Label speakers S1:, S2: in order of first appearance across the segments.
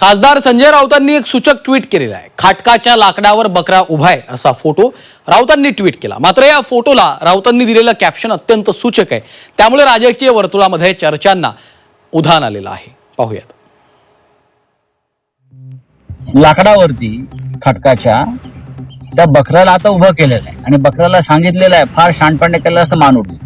S1: खासदार संजय राऊतांनी एक सूचक ट्विट केलेलं आहे. खाटकाच्या लाकडावर बकरा उभा आहे असा फोटो राऊतांनी ट्विट केला. मात्र या फोटोला राऊतांनी दिलेलं कॅप्शन अत्यंत सूचक आहे. त्यामुळे राजकीय वर्तुळामध्ये चर्चांना उधाण आलेलं आहे. पाहूयात.
S2: लाकडावरती खटकाच्या त्या बकऱ्याला आता उभं केलेलं आहे. आणि बकऱ्याला सांगितलेलं आहे फार शांतपणे केलं असतं मान उडली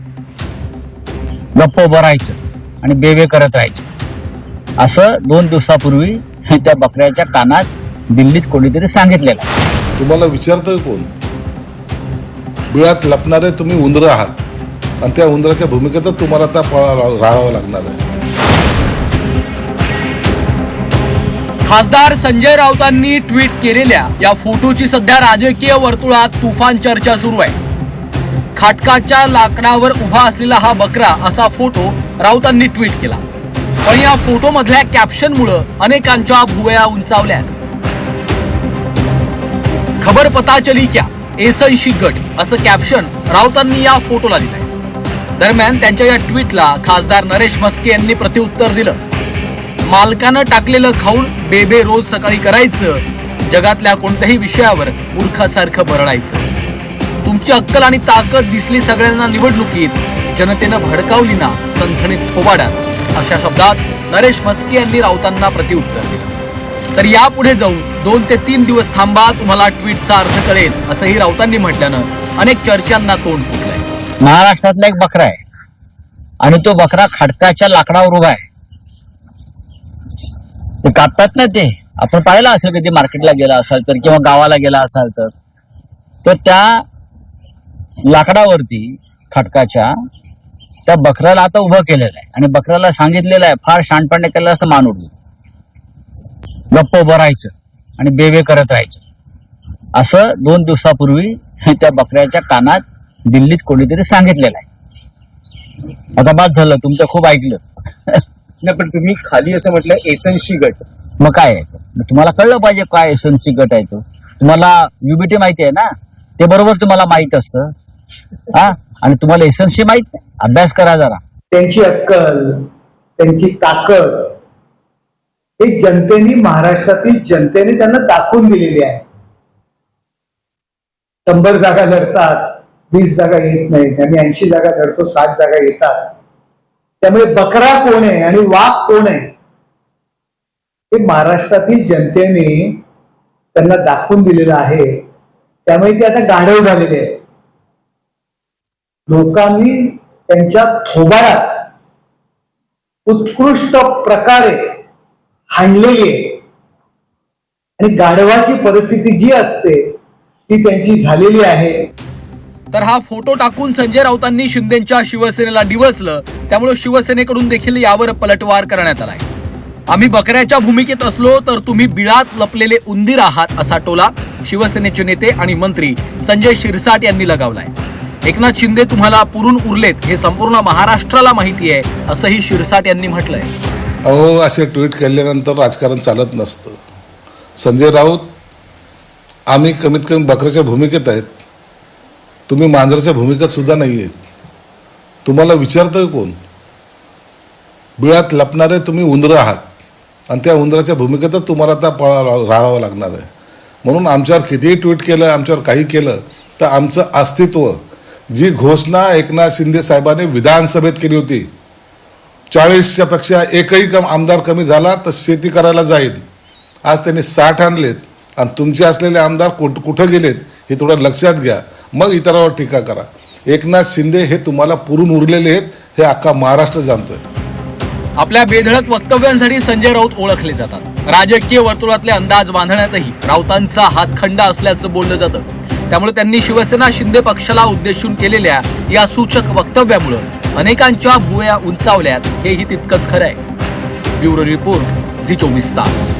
S2: गप्प उभं राहायचं आणि बेबे करत राहायचं. असं दोन दिवसापूर्वी त्या बकऱ्याच्या कानात दिल्लीत कोणीतरी सांगितलेलं
S3: तुम्हाला विचारतोय कोण? बिळात लपणारे तुम्ही उंदरं आहात. आणि त्या उंदराच्या भूमिकेतच तुम्हाला त्या पळा राहावं लागणार आहे.
S1: खासदार संजय राऊतांनी ट्विट केलेल्या या फोटोची सध्या राजकीय वर्तुळात तुफान चर्चा सुरू आहे. खाटकाच्या लाकडावर उभा असलेला हा बकरा असा फोटो राऊतांनी ट्विट केला. पण या फोटो मधल्या कॅप्शनमुळं अनेकांच्या भुवया उंचावल्या खबर पता चली क्या एसनशी गट असं कॅप्शन राऊतांनी या फोटोला दिलंय. दरम्यान त्यांच्या या ट्विटला खासदार नरेश म्हस्के यांनी प्रत्युत्तर दिलं. मालकानं टाकलेलं खाऊन बेबे रोज सकाळी करायचं जगातल्या कोणत्याही विषयावर मूर्खासारखं बरडायचं. तुमची अक्कल आणि ताकद दिसली सगळ्यांना निवडणुकीत जनतेनं भडकावली ना सणसणीत थोबाडात. अशा शब्दात नरेश म्हस्के यांनी राऊतांना प्रतिउत्तर दिलं. तर यापुढे जाऊन दोन ते तीन दिवस थांबा तुम्हाला ट्विटचा अर्थ कळेल असंही राऊतांनी म्हटल्यानं अनेक चर्चांना तोंड फुटलंय.
S2: महाराष्ट्रातला एक बकरा आहे. आणि तो बकरा खडकाच्या लाकडावर उभा आहे. ते कापतात ना ते? आपण पाहिलं असेल कधी मार्केटला गेला असाल तर किंवा गावाला गेला असाल तर. तर त्या लाकडावरती खटकाच्या त्या बकऱ्याला आता उभं केलेलं आहे. आणि बकऱ्याला सांगितलेलं आहे फार शानपणे केलं असतं मान उडली. गप्प उभं राहायचं आणि बेबे करत राहायचं. असं दोन दिवसापूर्वी त्या बकऱ्याच्या कानात दिल्लीत कोणीतरी सांगितलेलं आहे. आता बाद झालं तुमचं खूप ऐकलं.
S4: नाही पण तुम्ही खाली असं म्हटलं एसएनसी गट.
S2: मग काय आहे तुम्हाला कळलं पाहिजे काय एसएनसी गट आहे तो. तुम्हाला युबीटी माहिती आहे ना? ते बरोबर तुम्हाला माहीत असतं. हा? आणि तुम्हाला एसन्सची माहीत नाही? अभ्यास करा जरा.
S5: त्यांची अक्कल त्यांची ताकद हे जनतेने महाराष्ट्रातील जनतेने त्यांना दाखवून दिलेली आहे. शंभर जागा लढतात वीस जागा येत नाहीत आम्ही ऐंशी जागा लढतो साठ जागा येतात. त्यामुळे बकरा कोण आहे आणि वाघ कोण आहे? हे महाराष्ट्रातील जनतेने त्यांना दाखवून दिलेलं आहे. त्यामुळे ते आता गाढव झालेले आहेत. लोकांनी त्यांच्या थोबाडात उत्कृष्ट प्रकारे हाणलेली आहे. आणि गाढवाची परिस्थिती जी असते ती त्यांची झालेली आहे.
S1: तर हा फोटो टाकून संजय राऊतांनी शिंदेच्या शिवसेनेला डिवचलं. त्यामुळे शिवसेनेकडून देखील यावर पलटवार करण्यात आलाय. आम्ही बकऱ्याच्या भूमिकेत असलो तर तुम्ही बिळात लपलेले उंदीर आहात असा टोला शिवसेनेचे नेते आणि मंत्री संजय शिरसाट यांनी लगावलाय. एकनाथ शिंदे तुम्हाला पुरून उरलेत हे संपूर्ण महाराष्ट्राला माहिती आहे असंही शिरसाट यांनी म्हटलंय.
S3: अहो असे ट्विट केल्यानंतर राजकारण चालत नसतं. संजय राऊत आम्ही कमीत कमी बकऱ्याच्या भूमिकेत आहेत. तुम्ही मांजराच्या भूमिकेत सुद्धा नाही आहेत. तुम्हाला विचारतोय कोण? बिळात लपणारे तुम्ही उंदरं आहात. आणि त्या उंदराच्या भूमिकेतच तुम्हाला आता पळा राहावं लागणार आहे. म्हणून आमच्यावर कितीही ट्विट केलं आमच्यावर काही केलं तर आमचं अस्तित्व जी घोषणा एकनाथ शिंदे साहेबांनी विधानसभेत केली होती चाळीसच्या पेक्षा एकही कम आमदार कमी झाला तर शेती करायला जाईल. आज त्यांनी साठ आणलेत आणि तुमचे असलेले आमदार कुठ कुठं गेलेत हे थोडं लक्षात घ्या. मग इतरांवर टीका करा. एकनाथ शिंदे हे तुम्हाला पुरून उरलेले आहेत हे अख्खा महाराष्ट्र जाणतोय.
S1: आपल्या बेधडक वक्तव्यांसाठी संजय राऊत ओळखले जातात. राजकीय वर्तुळातले अंदाज बांधण्यातही राऊतांचा हातखंडा असल्याचं बोललं जातं. त्यामुळे त्यांनी शिवसेना शिंदे पक्षाला उद्देशून केलेल्या या सूचक वक्तव्यामुळं अनेकांच्या भुवया उंचावल्यात हेही तितकंच खरं आहे. ब्युरो रिपोर्ट झी चोवीस तास.